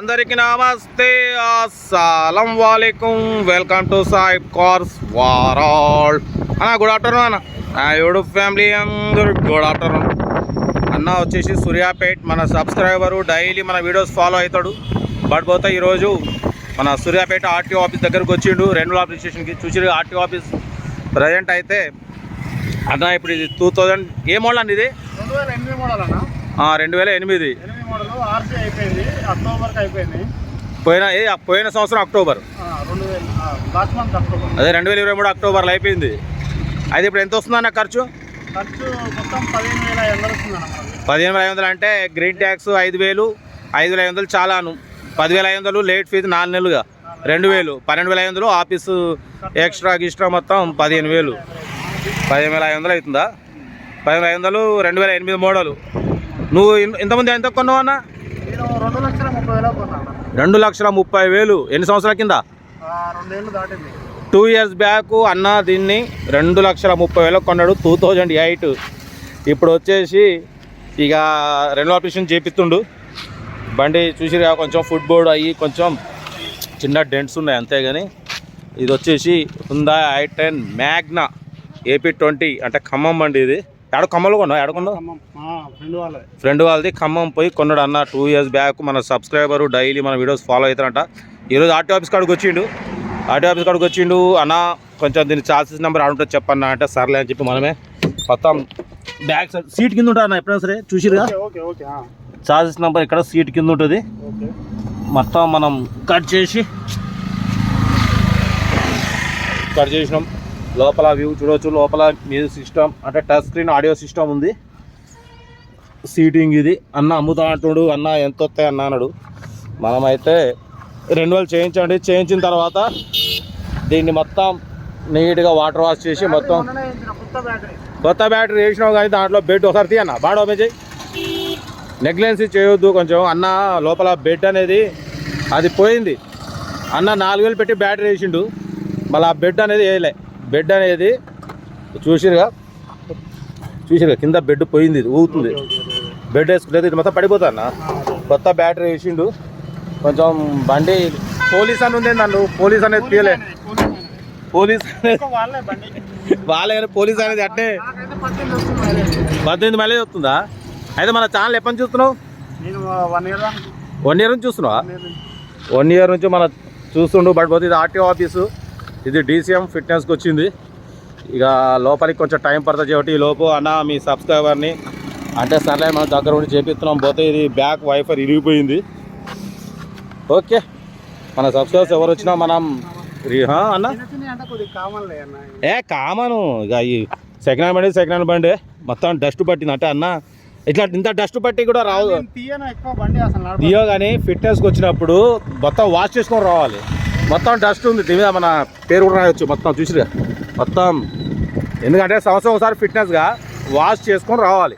అందరికి నమస్తే అస్సలం వాలేకుం. వెల్కమ్ టు సాయిబ్ కార్స్ వారాల్. అన్న గుడ్ ఆఫ్టర్నూన్ అన్న. నా యూట్యూబ్ ఫ్యామిలీ అందరు గుడ్ ఆఫ్టర్నూన్ అన్న వచ్చేసి సూర్యాపేట్ మన సబ్స్క్రైబరు డైలీ మన వీడియోస్ ఫాలో అవుతాడు. బట్ పోతే ఈరోజు మన సూర్యాపేట ఆర్టీఓ ఆఫీస్ దగ్గరకు వచ్చిండు. రెండు ఆఫీస్ స్టేషన్కి చూసి ఆర్టీఓ ఆఫీస్ ప్రజెంట్ అయితే అన్న ఇప్పుడు ఇది టూ థౌజండ్ ఏ మోడల్ అండి ఇది? రెండు వేల ఎనిమిది మోడల్ ఆర్సీ అయిపోయింది అక్టోబర్కి అయిపోయింది. పోయిన ఏ పోయిన సంవత్సరం అక్టోబర్. ఆ, రెండు వేల లాస్ట్ మంత్ అక్టోబర్. అదే రెండు వేల ఇరవై మూడు అక్టోబర్లో అయిపోయింది. అయితే ఇప్పుడు ఎంత వస్తుందన్న ఖర్చు? ఖర్చు మొత్తం పదిహేను వేల ఎందరు వస్తుంది అన్న మనకి. పదిహేను వేల ఐదు వందలు అంటే గ్రీన్ ట్యాక్స్ ఐదు వేలు ఐదు వేల ఐదు వందలు చాలాను. పదివేల ఐదు వందలు లేట్ ఫీజు నాలుగు నెలలుగా. రెండు వేలు పన్నెండు వేల ఐదు వందలు ఆఫీసు ఎక్స్ట్రా గిస్ట్రా మొత్తం పదిహేను వేలు. పదిహేను వేల ఐదు వందలు అవుతుందా? పదిహేను ఐదు వందలు రెండు వేల ఎనిమిది మోడలు. నువ్వు ఇంతకుముందు ఎంత కొన్నావు అన్న? నేను రెండు లక్షల ముప్పై వేల. ఎన్ని సంవత్సరాల కింద? టూ ఇయర్స్ బ్యాక్ అన్న దీన్ని రెండు లక్షల ముప్పై వేలకు కొన్నాడు టూ థౌజండ్ ఎయిట్ ఇప్పుడు వచ్చేసి ఇక రెండు ఆపరేషన్ చేపిస్తుండు. బండి చూసిరుగా కొంచెం ఫుట్ బోర్డ్ అయ్యి కొంచెం చిన్న డెంట్స్ ఉన్నాయి అంతే కానీ ఇది వచ్చేసి Hyundai I ten Magna AP twenty అంటే ఖమ్మం బండి ఇది. ఎడ ఖమ్మంలో కొన్నావు? ఎడ కొన్నావు? ఖమ్మం. ఫ్రెండ్ వాళ్ళది. ఖమ్మం పోయి కొన్నాడు అన్న. టూ ఇయర్స్ బ్యాక్ మన సబ్స్క్రైబరు డైలీ మన వీడియోస్ ఫాలో అవుతారంట. ఈరోజు ఆర్టీ ఆఫీస్ కాడికి వచ్చిండు. ఆర్టీ ఆఫీస్ కాడికి వచ్చిండు. అన్న కొంచెం దీని చార్జెస్ నెంబర్ ఆడుంటుంది చెప్పన్న అంటే సర్లే అని చెప్పి మనమే మొత్తం బ్యాక్ సైడ్ సీట్ కింద ఉంటుంది అన్న ఎప్పుడైనా సరే చూసిరుగా చార్జెస్ నెంబర్ ఇక్కడ సీట్ కింద ఉంటుంది. మొత్తం మనం కట్ చేసి కట్ చేసినాం. లోపల వ్యూ చూడవచ్చు లోపల మ్యూజిక్ సిస్టమ్ అంటే టచ్ స్క్రీన్ ఆడియో సిస్టమ్ ఉంది. సీటింగ్ ఇది. అన్న అమ్ముతా అంటుడు. అన్న ఎంత వస్తాయి అన్న అన్నాడు మనమైతే రెండు వేలు చేయించండి. చేయించిన తర్వాత దీన్ని మొత్తం నీట్గా వాటర్ వాష్ చేసి మొత్తం కొత్త బ్యాటరీ వేసినావు కానీ దాంట్లో బెడ్ ఒకసారి తీయన్న బాడ ఓపెన్ చేయి నెగ్లెన్సీ చేయొద్దు కొంచెం. అన్న లోపల బెడ్ అనేది అది పోయింది. అన్న నాలుగు వేలు పెట్టి బ్యాటరీ వేసిండు. మళ్ళీ ఆ బెడ్ అనేది వేయలే. బెడ్ అనేది చూసిరుగా? చూసిరుగా కింద బెడ్ పోయింది ఇది ఊగుతుంది బెడ్ వేసుకుంటే ఇది మొత్తం పడిపోతా అన్న కొత్త బ్యాటరీ వేసిండు. కొంచెం బండి పోలీస్ అని ఉంది నన్ను. పోలీస్ అనేది తీయలే. పోలీస్ అనేది. వాళ్ళే పోలీస్ అనేది అట్నే. నాకైతే పద్దెనిమిది మైలేజ్. మైలేజ్ వస్తుందా? అయితే మన ఛానల్ ఎప్పటి నుంచి చూస్తున్నావు? నేను వన్ ఇయర్ నుంచి చూస్తున్నావా. వన్ ఇయర్ నుంచి. మన చూస్తుండు బట్ పోతే ఇది ఆర్టీఓ ఆఫీసు ఇది డీసీఎం ఫిట్నెస్కి వచ్చింది. ఇక లోపలికి కొంచెం టైం పడుతుంది కాబట్టి ఈ లోపు అన్న మీ సబ్స్క్రైబర్ని అంటే సర్లే మన దగ్గర ఉండి చేపిస్తున్నాం పోతే ఇది బ్యాక్ వైఫర్ ఇరిగిపోయింది. ఓకే. మన సబ్స్క్రైబర్స్ ఎవరు వచ్చినా మనం అన్న? ఏ కామను. ఇక ఈ సెకండ్ హ్యాండ్ బండి సెకండ్ హ్యాండ్ బండి. మొత్తం డస్ట్ పట్టింది. అంటే అన్న ఇట్లా ఇంత డస్ట్ పట్టి కూడా రావు. దియో కానీ ఫిట్నెస్కి వచ్చినప్పుడు మొత్తం వాష్ చేసుకొని రావాలి. మొత్తం డస్ట్ ఉంది. దీని మీద మన పేరు కూడా రాయొచ్చు. మొత్తం చూసిగా మొత్తం. ఎందుకంటే సంవత్సరం ఒకసారి ఫిట్నెస్గా వాష్ చేసుకొని రావాలి.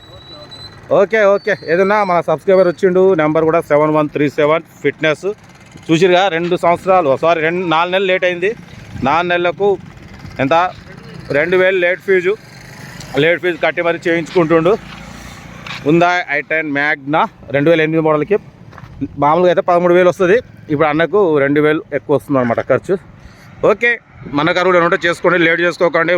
Okay okay. ఏదన్నా మన సబ్స్క్రైబర్ వచ్చిండు నెంబర్ కూడా seven one three seven fitness చూసిరుగా రెండు సంవత్సరాలు. సారీ రెండు నాలుగు నెలలు లేట్ అయింది. నాలుగు నెలలకు ఎంత? రెండు వేలు లేట్ ఫీజు లేట్ ఫీజు కట్టి మరీ చేయించుకుంటుండు. ఉందా? I ten Magna? రెండు వేల ఎనిమిది మోడల్కి మామూలుగా అయితే పదమూడు వేలు వస్తుంది. ఇప్పుడు అన్నకు రెండు వేలు ఎక్కువ వస్తుంది అనమాట ఖర్చు. ఓకే మన కరువులు ఏమంటే చేసుకోండి లేట్ చేసుకోకండి.